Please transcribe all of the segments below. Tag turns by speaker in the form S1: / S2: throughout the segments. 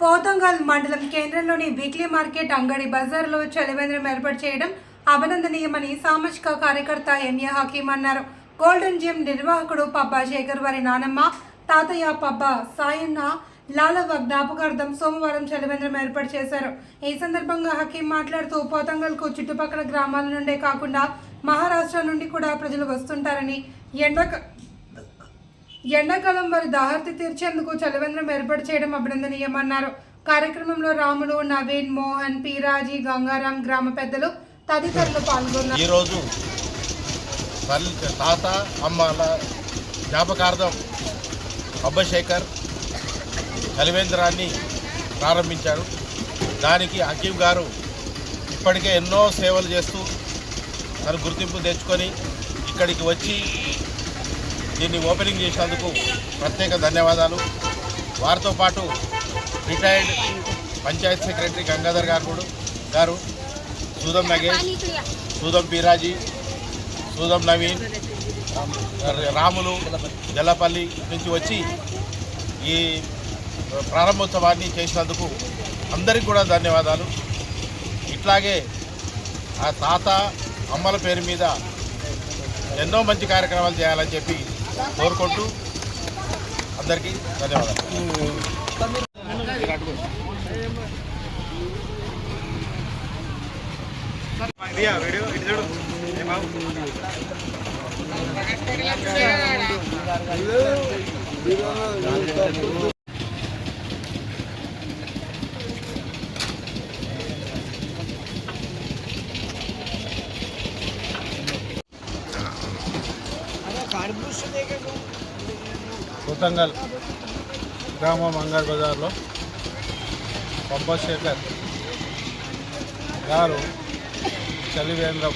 S1: పోతంగల్ మండలం కేంద్రంలోని weekly market అంగడి బజార్లో చలివేంద్రం ఏర్పాటు చేయడం అభినందనీయమని సామాజిక కార్యకర్త ఎంఏ హకీం అన్నారు. గోల్డెన్ జిమ్ నిర్వాహకుడు పబ్బా శేఖర్ వారి నానమ్మ తాతయ్య పబ్బా సాయన్న లాలవ జ్ఞాపకార్థం సోమవారం చలివేంద్రం ఏర్పాటు చేశారు. ఈ సందర్భంగా హకీం మాట్లాడుతూ పోతంగల్కు చుట్టుపక్కల గ్రామాల నుండే కాకుండా మహారాష్ట్ర నుండి కూడా ప్రజలు వస్తుంటారని ఎండక ఎండాకాలం వారి దాహర్తి తీర్చేందుకు చలివేంద్రం ఏర్పాటు చేయడం అభినందనీయమన్నారు. కార్యక్రమంలో రాములు నవీన్ మోహన్ పీరాజీ గంగారాం గ్రామ పెద్దలు తదితరులు పాల్గొన్నారు.
S2: ఈరోజు తాత అమ్మల జ్ఞాపకార్థం అబ్బశేఖర్ చలివేంద్రాన్ని ప్రారంభించారు. దానికి హకీం గారు ఇప్పటికే ఎన్నో సేవలు చేస్తూ తను గుర్తింపు తెచ్చుకొని ఇక్కడికి వచ్చి దీన్ని ఓపెనింగ్ చేసినందుకు ప్రత్యేక ధన్యవాదాలు. వారితో పాటు రిటైర్డ్ పంచాయత్ సెక్రటరీ గంగాధర్ గారు గారు సూదం నగేష్ సూదం పీరాజీ సూదం నవీన్ రాములు జల్లపల్లి నుంచి వచ్చి ఈ ప్రారంభోత్సవాన్ని చేసినందుకు అందరికీ కూడా ధన్యవాదాలు. ఇట్లాగే ఆ తాత అమ్మల పేరు మీద ఎన్నో మంచి కార్యక్రమాలు చేయాలని చెప్పి కోరుకుంటూ అందరికీ ధన్యవాదాలు. కొత్తంగల్ గ్రామం అంగర్ బజార్లో పంపశేఖర్ గారు చలివేంద్రం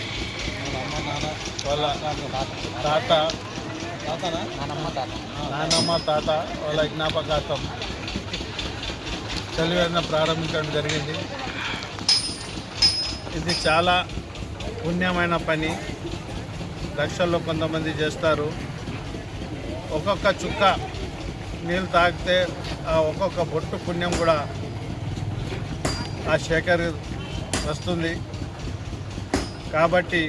S2: వాళ్ళ తాత నానమ్మ తాత వాళ్ళ జ్ఞాపకార్థం చలివేంద్రం ప్రారంభించడం జరిగింది. ఇది చాలా పుణ్యమైన పని. లక్షల్లో కొంతమంది చేస్తారు. ఒక్కొక్క చుక్క నీళ్ళు తాగితే ఆ ఒక్కొక్క బొట్టు పుణ్యం కూడా ఆ శేఖర్ వస్తుంది. కాబట్టి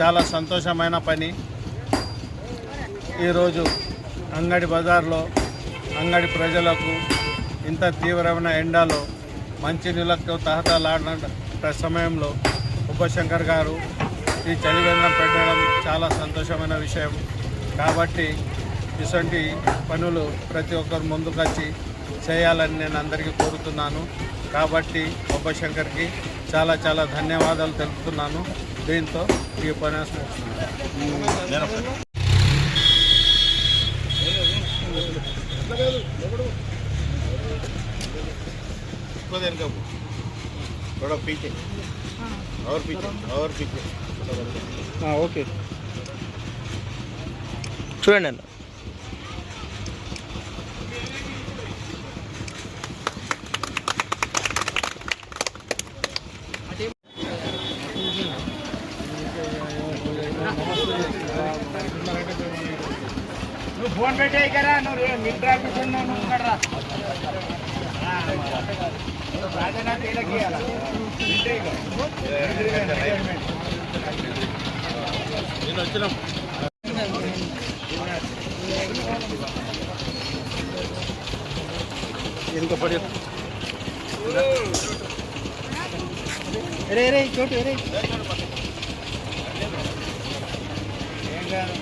S2: చాలా సంతోషమైన పని. ఈరోజు అంగడి బజార్లో అంగడి ప్రజలకు ఇంత తీవ్రమైన ఎండలో మంచి నీళ్ళకు తహతలాడిన సమయంలో ఉపశంకర్ గారు ఈ చలివేంద్రం పెట్టడం చాలా సంతోషమైన విషయం కాబట్టి ఇటువంటి పనులు ప్రతి ఒక్కరు ముందుకొచ్చి చేయాలని నేను అందరికీ కోరుతున్నాను కాబట్టి ఉపశంకర్కి చాలా చాలా ధన్యవాదాలు తెలుపుతున్నాను దీంతో ఈ ఉపన్యాసం ముగిస్తున్నాను. इसको देने का वो। थोड़ा पीछे और पीछे और पीछे
S3: ఓకే చూడండి అన్న
S4: నువ్వు ఫోన్ పెట్టాయి కదా నువ్వు మిడ్ ట్రాఫిక్ ఉన్నావు నువ్వు ఇక్కడ ఇయ్యాల. మిలిటరీ గా.
S2: నేను వచ్చినాం
S3: ఇంకా పడి రే రే చోటు రే
S4: ఏం కాదు